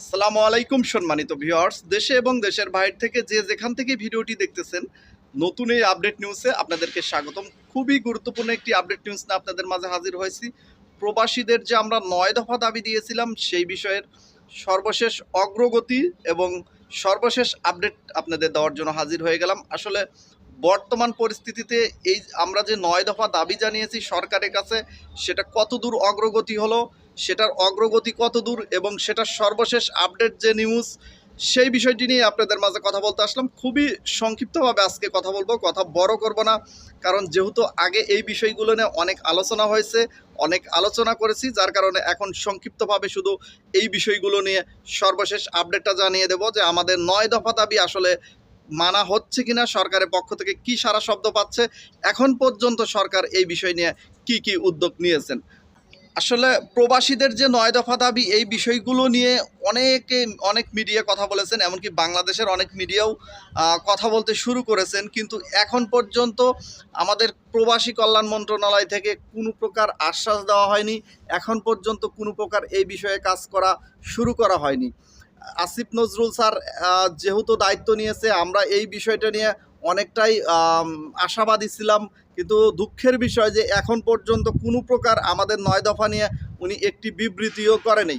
আসসালামু আলাইকুম সম্মানিত ভিউয়ার্স, দেশে এবং দেশের বাইরে থেকে যে যেখান থেকে ভিডিওটি দেখতেছেন, নতুন এই আপডেট নিউজে আপনাদেরকে স্বাগতম। খুবই গুরুত্বপূর্ণ একটি আপডেট নিউজ নিয়ে আপনাদের মাঝে হাজির হয়েছি। প্রবাসীদের যে আমরা নয় দফা দাবি দিয়েছিলাম, সেই বিষয়ের সর্বশেষ অগ্রগতি এবং সর্বশেষ আপডেট আপনাদের দেওয়ার জন্য হাজির হয়ে গেলাম। আসলে বর্তমান পরিস্থিতিতে এই আমরা যে নয় দফা দাবি জানিয়েছি সরকারের কাছে, সেটা কত দূর অগ্রগতি হলো সেটার অগ্রগতি কত দূর এবং সেটার সর্বশেষ আপডেট যে নিউজ সেই বিষয়টি নিয়ে আপনাদের মাঝে কথা বলতে আসলাম। খুবই সংক্ষিপ্তভাবে আজকে কথা বলব, কথা বড় করব না, কারণ যেহেতু আগে এই বিষয়গুলো নিয়ে অনেক আলোচনা হয়েছে, অনেক আলোচনা করেছি, যার কারণে এখন সংক্ষিপ্তভাবে শুধু এই বিষয়গুলো নিয়ে সর্বশেষ আপডেটটা জানিয়ে দেব যে আমাদের নয় দফা দাবি আসলে মানা হচ্ছে কিনা, সরকারের পক্ষ থেকে কি সারা শব্দ পাচ্ছে, এখন পর্যন্ত সরকার এই বিষয় নিয়ে কি কি উদ্যোগ নিয়েছেন। আসলে প্রবাসীদের যে নয় দফা দাবি, এই বিষয়গুলো নিয়ে অনেকে, অনেক মিডিয়া কথা বলেছেন, এমনকি বাংলাদেশের অনেক মিডিয়াও কথা বলতে শুরু করেছেন। কিন্তু এখন পর্যন্ত আমাদের প্রবাসী কল্যাণ মন্ত্রণালয় থেকে কোনো প্রকার আশ্বাস দেওয়া হয়নি। এখন পর্যন্ত কোনো প্রকার এই বিষয়ে কাজ করা শুরু করা হয়নি। আসিফ নজরুল স্যার যেহেতু দায়িত্ব নিয়েছে, আমরা এই বিষয়টা নিয়ে অনেকটাই আশাবাদী ছিলাম। কিন্তু দুঃখের বিষয় যে এখন পর্যন্ত কোনো প্রকার আমাদের নয় দফা নিয়ে উনি একটি বিবৃতিও করেনি।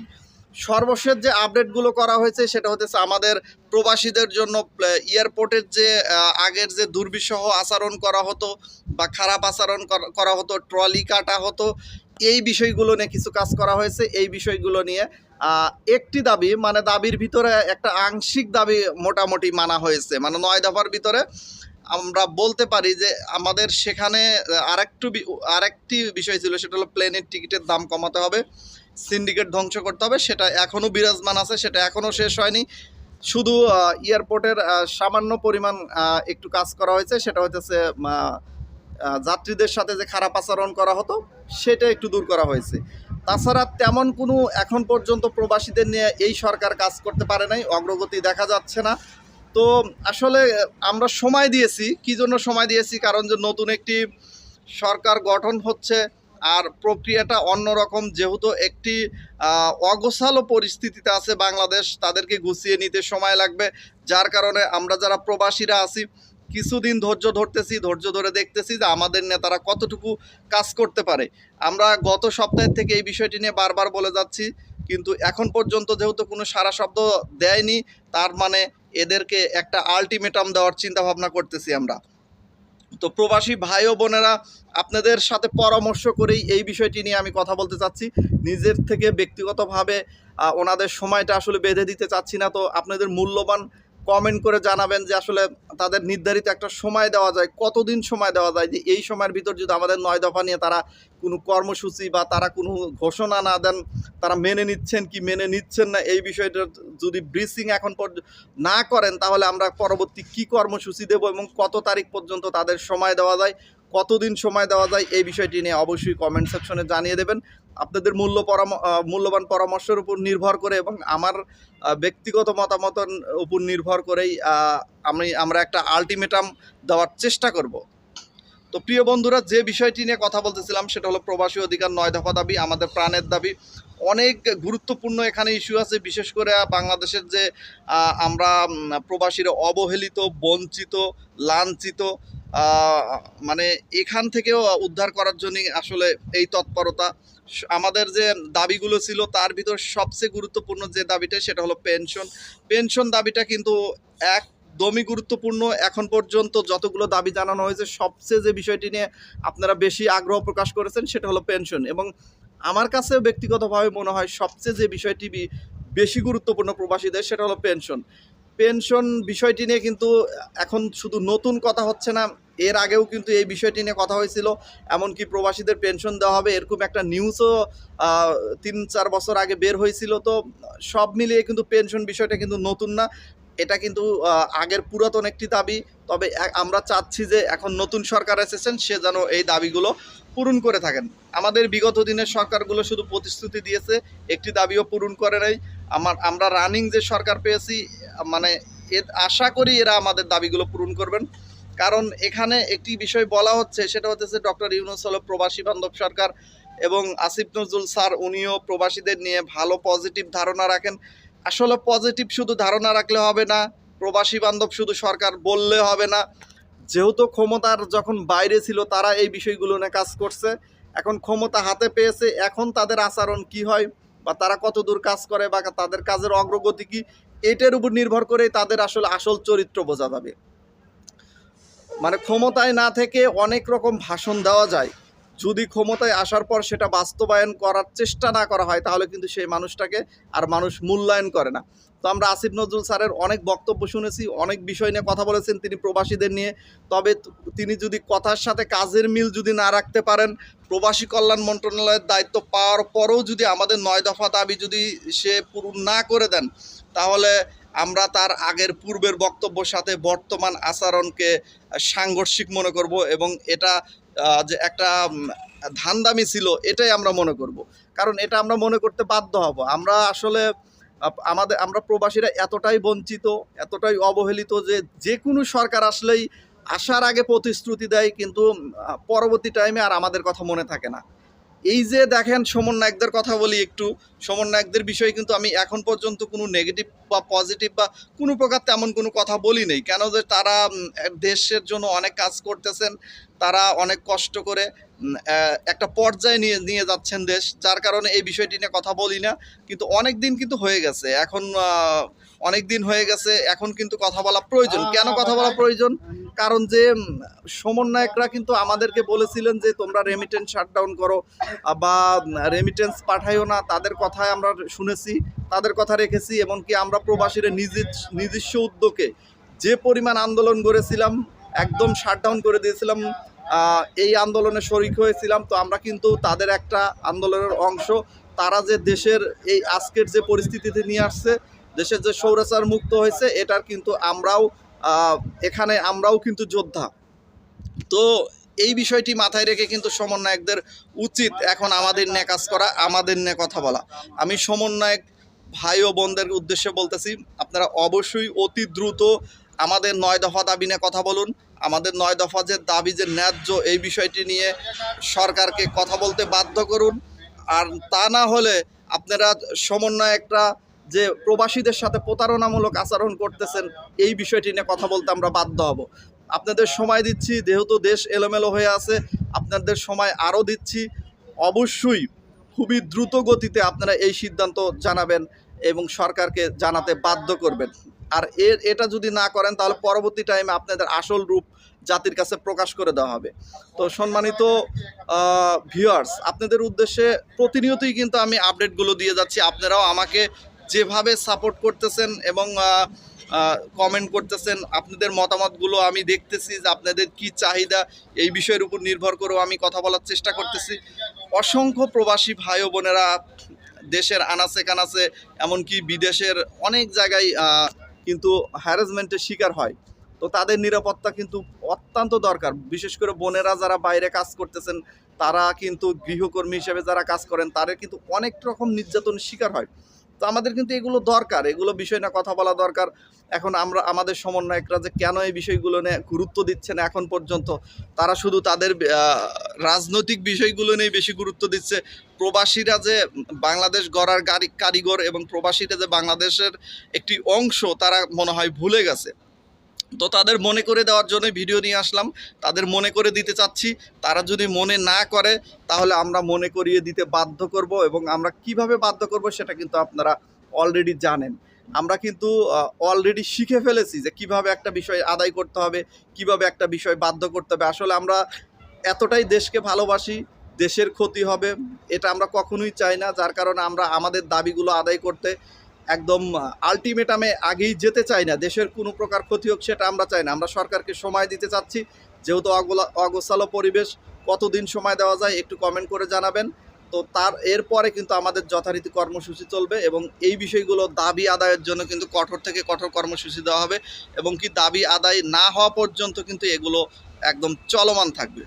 সর্বশেষ যে আপডেটগুলো করা হয়েছে সেটা হতেছে আমাদের প্রবাসীদের জন্য এয়ারপোর্টের যে আগের যে দুর্বিষহ আচরণ করা হতো বা খারাপ আচরণ করা- করা হতো, ট্রলি কাটা হতো এই বিষয়গুলো নিয়ে কিছু কাজ করা হয়েছে, এই বিষয়গুলো নিয়ে একটি দাবি মানে দাবির ভিতরে একটা আংশিক দাবি মোটামুটি মানা হয়েছে। মানে নয় দফার ভিতরে আমরা বলতে পারি যে আমাদের সেখানে আরেকটু আরেকটি বিষয় ছিল, সেটা হলো প্লেনের টিকিটের দাম কমাতে হবে, সিন্ডিকেট ধ্বংস করতে হবে, সেটা এখনও বিরাজমান আছে, সেটা এখনও শেষ হয়নি। শুধু এয়ারপোর্টের সামান্য পরিমাণ একটু কাজ করা হয়েছে, সেটা হচ্ছে যাত্রীদের সাথে যে খারাপ আচরণ করা হতো, সেটা একটু দূর করা হয়েছে। তাছাড়া তেমন কোনো এখন পর্যন্ত প্রবাসীদের নিয়ে এই সরকার কাজ করতে পারে নাই, অগ্রগতি দেখা যাচ্ছে না। তো আসলে আমরা সময় দিয়েছি, কি জন্য সময় দিয়েছি? কারণ যে নতুন একটি সরকার গঠন হচ্ছে আর প্রক্রিয়াটা অন্যরকম যেহেতু একটি অগোছালো পরিস্থিতিতে আছে বাংলাদেশ, তাদেরকে গুছিয়ে নিতে সময় লাগবে। যার কারণে আমরা যারা প্রবাসীরা আছি কিছুদিন ধৈর্য ধরতেছি, ধৈর্য ধরে দেখতেছি যে আমাদের নেতারা কতটুকু কাজ করতে পারে। আমরা গত সপ্তাহের থেকে এই বিষয়টি নিয়ে বারবার বলে যাচ্ছি, কিন্তু এখন পর্যন্ত যেহেতু কোনো সারা শব্দ দেয়নি, তার মানে এদেরকে একটা আলটিমেটাম দেওয়ার চিন্তা ভাবনা করতেছি আমরা। তো প্রবাসী ভাই ও বোনেরা, আপনাদের সাথে পরামর্শ করেই এই বিষয়টি নিয়ে আমি কথা বলতে চাচ্ছি। নিজের থেকে ব্যক্তিগতভাবে ওনাদের সময়টা আসলে বেঁধে দিতে চাচ্ছি না, তো আপনাদের মূল্যবান কমেন্ট করে জানাবেন যে আসলে তাদের নির্ধারিত একটা সময় দেওয়া যায়, কতদিন সময় দেওয়া যায়, যে এই সময়ের ভিতর যদি আমাদের নয় দফা নিয়ে তারা কোনো কর্মসূচি বা তারা কোনো ঘোষণা না দেন, তারা মেনে নিচ্ছেন কি মেনে নিচ্ছেন না, এই বিষয়টা যদি ব্রিসিং এখন না করেন, তাহলে আমরা পরবর্তী কি কর্মসূচি দেব এবং কত তারিখ পর্যন্ত তাদের সময় দেওয়া যায়, কতদিন সময় দেওয়া যায়, এই বিষয়টি নিয়ে অবশ্যই কমেন্ট সেকশনে জানিয়ে দেবেন। আপনাদের মূল্য মূল্যবান পরামর্শের উপর নির্ভর করে এবং আমার ব্যক্তিগত মতামতের উপর নির্ভর করেই আমি, আমরা একটা আলটিমেটাম দেওয়ার চেষ্টা করব। তো প্রিয় বন্ধুরা, যে বিষয়টি নিয়ে কথা বলতেছিলাম সেটা হলো প্রবাসী অধিকার নয় দফা দাবি, আমাদের প্রাণের দাবি। অনেক গুরুত্বপূর্ণ এখানে ইস্যু আছে, বিশেষ করে বাংলাদেশের যে আমরা প্রবাসীরা অবহেলিত, বঞ্চিত, লাঞ্ছিত মানে এখান থেকেও উদ্ধার করার জন্য আসলে এই তৎপরতা। আমাদের যে দাবিগুলো ছিল, তার ভিতর সবচেয়ে গুরুত্বপূর্ণ যে দাবিটা, সেটা হলো পেনশন। পেনশন দাবিটা কিন্তু এক একদমই গুরুত্বপূর্ণ। এখন পর্যন্ত যতগুলো দাবি জানানো হয়েছে, সবচেয়ে যে বিষয়টি নিয়ে আপনারা বেশি আগ্রহ প্রকাশ করেছেন, সেটা হলো পেনশন। এবং আমার কাছেও ব্যক্তিগতভাবে মনে হয় সবচেয়ে যে বিষয়টি বেশি গুরুত্বপূর্ণ প্রবাসীদের, সেটা হলো পেনশন। পেনশন বিষয়টি নিয়ে কিন্তু এখন শুধু নতুন কথা হচ্ছে না, এর আগেও কিন্তু এই বিষয়টি নিয়ে কথা হয়েছিল। এমনকি প্রবাসীদের পেনশন দেওয়া হবে এরকম একটা নিউজও তিন, চার বছর আগে বের হয়েছিল। তো সব মিলিয়ে কিন্তু পেনশন বিষয়টা কিন্তু নতুন না। এটা কিন্তু আগের পুরাতন একটি দাবি। তবে আমরা চাচ্ছি যে এখন নতুন সরকার এসেছেন, সে যেন এই দাবিগুলো পূরণ করে থাকেন। আমাদের বিগত দিনের সরকারগুলো শুধু প্রতিশ্রুতি দিয়েছে, একটি দাবিও পূরণ করে নাই। আমার, আমরা রানিং যে সরকার পেয়েছি মানে আশা করি এরা আমাদের দাবিগুলো পূরণ করবেন। কারণ এখানে একটি বিষয় বলা হচ্ছে, সেটা হচ্ছে ডক্টর ইউনুস হলো প্রবাসী বান্ধব সরকার এবং আসিফ নজরুল স্যার উনিও প্রবাসীদের নিয়ে ভালো পজিটিভ ধারণা রাখেন। আসলে পজিটিভ শুধু ধারণা রাখলে হবে না, প্রবাসী বান্ধব শুধু সরকার বললে হবে না। যেহেতু ক্ষমতার যখন বাইরে ছিল, তারা এই বিষয়গুলো নিয়ে কাজ করছে। এখন ক্ষমতা হাতে পেয়েছে, এখন তাদের আচরণ কি হয়? বা তারা কত দূর কাজ করে বা তাদের কাজের অগ্রগতি কি, এটার উপর নির্ভর করে তাদের আসলে আসল চরিত্র বোঝা যাবে। মানে ক্ষমতায় না থেকে অনেক রকম ভাষণ দেওয়া যায়। যদি ক্ষমতায় আসার পর সেটা বাস্তবায়ন করার চেষ্টা না করা হয়, তাহলে কিন্তু সেই মানুষটাকে আর মানুষ মূল্যায়ন করে না। তো আমরা আসিফ নজরুল স্যারের অনেক বক্তব্য শুনেছি, অনেক বিষয় নিয়ে কথা বলেছেন তিনি প্রবাসীদের নিয়ে। তবে তিনি যদি কথার সাথে কাজের মিল যদি না রাখতে পারেন, প্রবাসী কল্যাণ মন্ত্রণালয়ের দায়িত্ব পাওয়ার পরেও যদি আমাদের নয় দফা দাবি যদি সে পূরণ না করে দেন, তাহলে আমরা তার আগের পূর্বের বক্তব্যের সাথে বর্তমান আচরণকে সাংঘর্ষিক মনে করব এবং এটা যে একটা ধান্দামি ছিল, এটাই আমরা মনে করব। কারণ এটা আমরা মনে করতে বাধ্য হব। আমরা আসলে আমাদের, আমরা প্রবাসীরা এতটাই বঞ্চিত, এতটাই অবহেলিত যে যে কোনো সরকার আসলেই আসার আগে প্রতিশ্রুতি দেয়, কিন্তু পরবর্তী টাইমে আর আমাদের কথা মনে থাকে না। এই যে দেখেন সমন নায়কদের কথা বলি একটু। সমন নায়কদের বিষয়ে কিন্তু আমি এখন পর্যন্ত কোনো নেগেটিভ বা পজিটিভ বা কোনো প্রকার তেমন কোনো কথা বলি নেই। কেন যে তারা দেশের জন্য অনেক কাজ করতেছেন তারা অনেক কষ্ট করে একটা পর্যায়ে নিয়ে নিয়ে যাচ্ছেন দেশ যার কারণে এই বিষয়টি নিয়ে কথা বলি না। কিন্তু অনেক দিন কিন্তু হয়ে গেছে। এখন অনেক দিন হয়ে গেছে এখন কিন্তু কথা বলা প্রয়োজন। কেন কথা বলা প্রয়োজন? কারণ যে সমন্বয়করা কিন্তু আমাদেরকে বলেছিলেন যে তোমরা রেমিটেন্স শাটডাউন করো বা রেমিটেন্স পাঠাইও না। তাদের কথায় আমরা শুনেছি তাদের কথা রেখেছি এমনকি আমরা প্রবাসীরা নিজের নিজস্ব উদ্যোগে যে পরিমাণ আন্দোলন করেছিলাম একদম শাটডাউন করে দিয়েছিলাম। এই আন্দোলনে শরিক হয়েছিলাম। তো আমরা কিন্তু তাদের একটা আন্দোলনের অংশ। তারা যে দেশের এই আজকের যে পরিস্থিতিতে নিয়ে আসছে, দেশের যে সৌরাচার মুক্ত হয়েছে, এটার কিন্তু আমরাও এখানে আমরাও কিন্তু যোদ্ধা। তো এই বিষয়টি মাথায় রেখে কিন্তু সমন্বয়কদের উচিত এখন আমাদের নিয়ে কাজ করা, আমাদের নিয়ে কথা বলা। আমি সমন্বয়ক ভাই ও বোনদের উদ্দেশ্যে বলতেছি, আপনারা অবশ্যই অতি দ্রুত আমাদের নয় দফা দাবি নিয়ে কথা বলুন। আমাদের নয় দফা যে দাবি যে ন্যায্য এই বিষয়টি নিয়ে সরকারকে কথা বলতে বাধ্য করুন। আর তা না হলে আপনারা সমন্বয় একটা যে প্রবাসীদের সাথে প্রতারণামূলক আচরণ করতেছেন, এই বিষয়টি নিয়ে কথা বলতে আমরা বাধ্য হব। আপনাদের সময় দিচ্ছি, যেহেতু দেশ এলোমেলো হয়ে আছে, আপনাদের সময় আরও দিচ্ছি। অবশ্যই খুবই দ্রুত গতিতে আপনারা এই সিদ্ধান্ত জানাবেন এবং সরকারকে জানাতে বাধ্য করবেন। আর এটা যদি না করেন, তাহলে পরবর্তী টাইমে আপনাদের আসল রূপ জাতির কাছে প্রকাশ করে দেওয়া হবে। তো সম্মানিত ভিউয়ার্স আপনাদের উদ্দেশ্যে প্রতিনিয়তই কিন্তু আমি আপডেটগুলো দিয়ে যাচ্ছি। আপনারাও আমাকে যেভাবে সাপোর্ট করতেছেন এবং কমেন্ট করতেছেন, আপনাদের মতামতগুলো আমি দেখতেছি যে আপনাদের কি চাহিদা, এই বিষয়ের উপর নির্ভর করেও আমি কথা বলার চেষ্টা করতেছি। অসংখ্য প্রবাসী ভাই বোনেরা দেশের আনাচে কানাচে, এমনকি বিদেশের অনেক জায়গায় কিন্তু হ্যারাসমেন্টের শিকার হয়। তো তাদের নিরাপত্তা কিন্তু অত্যন্ত দরকার। বিশেষ করে বোনেরা যারা বাইরে কাজ করতেছেন, তারা কিন্তু গৃহকর্মী হিসেবে যারা কাজ করেন, তাদের কিন্তু অনেক রকম নির্যাতন শিকার হয়। তো আমাদের কিন্তু এগুলো দরকার, এগুলো বিষয় না কথা বলা দরকার। এখন আমরা, আমাদের সমন্বয়করা যে কেন এই বিষয়গুলো নিয়ে গুরুত্ব দিচ্ছে না এখন পর্যন্ত, তারা শুধু তাদের রাজনৈতিক বিষয়গুলো নিয়ে বেশি গুরুত্ব দিচ্ছে। প্রবাসীরা যে বাংলাদেশ গড়ার গাড়ি কারিগর এবং প্রবাসীরা যে বাংলাদেশের একটি অংশ, তারা মনে হয় ভুলে গেছে। তো তাদের মনে করে দেওয়ার জন্য ভিডিও নিয়ে আসলাম। তাদের মনে করে দিতে চাচ্ছি। তারা যদি মনে না করে, তাহলে আমরা মনে করিয়ে দিতে বাধ্য করব এবং আমরা কীভাবে বাধ্য করব সেটা কিন্তু আপনারা অলরেডি জানেন। আমরা কিন্তু অলরেডি শিখে ফেলেছি যে কীভাবে একটা বিষয় আদায় করতে হবে, কীভাবে একটা বিষয় বাধ্য করতে হবে। আসলে আমরা এতটাই দেশকে ভালোবাসি, দেশের ক্ষতি হবে, এটা আমরা কখনোই চাই না। যার কারণে আমরা আমাদের দাবিগুলো আদায় করতে একদম আলটিমেটামে আগেই যেতে চাই না। দেশের কোনো প্রকার ক্ষতি হোক সেটা আমরা চাই না। আমরা সরকারকে সময় দিতে চাচ্ছি। যেহেতু অগোলা, অগোছালো পরিবেশ, কতদিন সময় দেওয়া যায় একটু কমেন্ট করে জানাবেন। তো তার, এরপরে কিন্তু আমাদের যথারীতি কর্মসূচি চলবে এবং এই বিষয়গুলো দাবি আদায়ের জন্য কিন্তু কঠোর থেকে কঠোর কর্মসূচি দেওয়া হবে এবং কি দাবি আদায় না হওয়া পর্যন্ত কিন্তু এগুলো একদম চলমান থাকবে।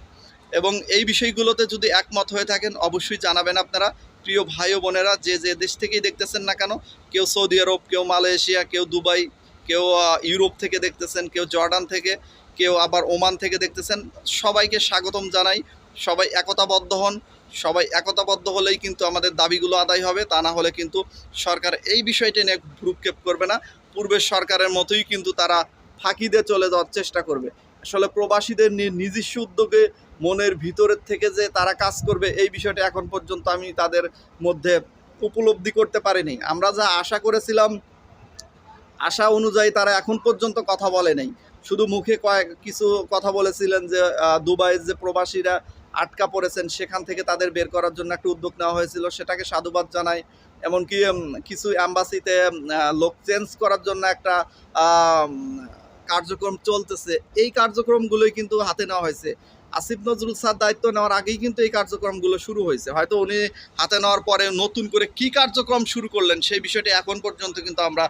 এবং এই বিষয়গুলোতে যদি একমত হয়ে থাকেন, অবশ্যই জানাবেন আপনারা। প্রিয় ভাই ও বোনেরা, যে যে দেশ থেকেই দেখতেছেন না কেন, কেউ সৌদি আরব, কেউ মালয়েশিয়া, কেউ দুবাই, কেউ ইউরোপ থেকে দেখতেছেন, কেউ জর্ডান থেকে, কেউ আবার ওমান থেকে দেখতেছেন, সবাইকে স্বাগতম জানাই। সবাই একতাবদ্ধ হন। সবাই একতাবদ্ধ হলেই কিন্তু আমাদের দাবিগুলো আদায় হবে, তা না হলে কিন্তু সরকার এই বিষয়টি নিয়ে ভ্রুক্ষেপ করবে না। পূর্বের সরকারের মতোই কিন্তু তারা ফাঁকি দিয়ে চলে যাওয়ার চেষ্টা করবে। আসলে প্রবাসীদের নিজস্ব উদ্যোগে মনের ভিতরের থেকে যে তারা কাজ করবে, এই বিষয়টা এখন পর্যন্ত আমি তাদের মধ্যে উপলব্ধি করতে পারিনি। আমরা যা আশা করেছিলাম, আশা অনুযায়ী তারা এখন পর্যন্ত কথা বলে নাই। শুধু মুখে কয়েক, কিছু কথা বলেছিলেন যে দুবাইয়ের যে প্রবাসীরা আটকা পড়েছেন, সেখান থেকে তাদের বের করার জন্য একটা উদ্যোগ নেওয়া হয়েছিল। সেটাকে সাধুবাদ জানাই। এমনকি কিছু অ্যাম্বাসিতে লোক চেঞ্জ করার জন্য একটা কার্যক্রম চলতেছে। এই কার্যক্রমগুলোই কিন্তু হাতে নেওয়া হয়েছে। আসিফ নজরুল স্যার দায়িত্ব নেওয়ার আগেই কিন্তু এই কার্যক্রমগুলো শুরু হয়েছে। হয়তো উনি হাতে নেওয়ার পরে নতুন করে কি কার্যক্রম শুরু করলেন সেই বিষয়টি এখন পর্যন্ত কিন্তু আমরা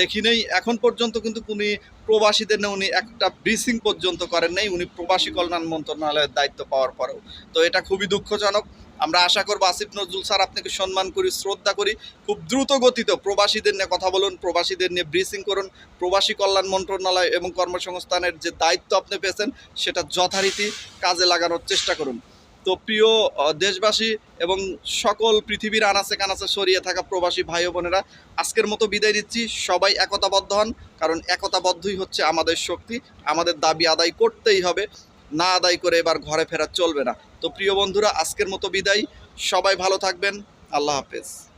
দেখি নেই। এখন পর্যন্ত কিন্তু উনি প্রবাসীদের নিয়ে উনি একটা ব্রিফিং পর্যন্ত করেন নাই। উনি প্রবাসী কল্যাণ মন্ত্রণালয়ের দায়িত্ব পাওয়ার পরেও। তো এটা খুবই দুঃখজনক। আমরা আশা করব আসিফ নজরুল স্যার আপনাকে সম্মান করি, শ্রদ্ধা করি। খুব দ্রুত গতিতে প্রবাসীদের নিয়ে কথা বলুন, প্রবাসীদের নিয়ে ব্রিফিং করুন। প্রবাসী কল্যাণ মন্ত্রণালয় এবং কর্মসংস্থানের যে দায়িত্ব আপনি পেয়েছেন, সেটা যথারীতি কাজে লাগানোর চেষ্টা করুন। তো প্রিয় দেশবাসী এবং সকল পৃথিবীর আনাচে কানাচে সরিয়ে থাকা প্রবাসী ভাই বোনেরা, আজকের মতো বিদায় দিচ্ছি সবাই একতাবদ্ধ হন, কারণ একতাবদ্ধই হচ্ছে আমাদের শক্তি, আমাদের দাবি আদায় করতেই হবে। না আদায় করে এবার ঘরে ফেরা চলবে না। তো প্রিয় বন্ধুরা, আজকের মতো বিদায়। সবাই ভালো থাকবেন। আল্লাহ হাফেজ।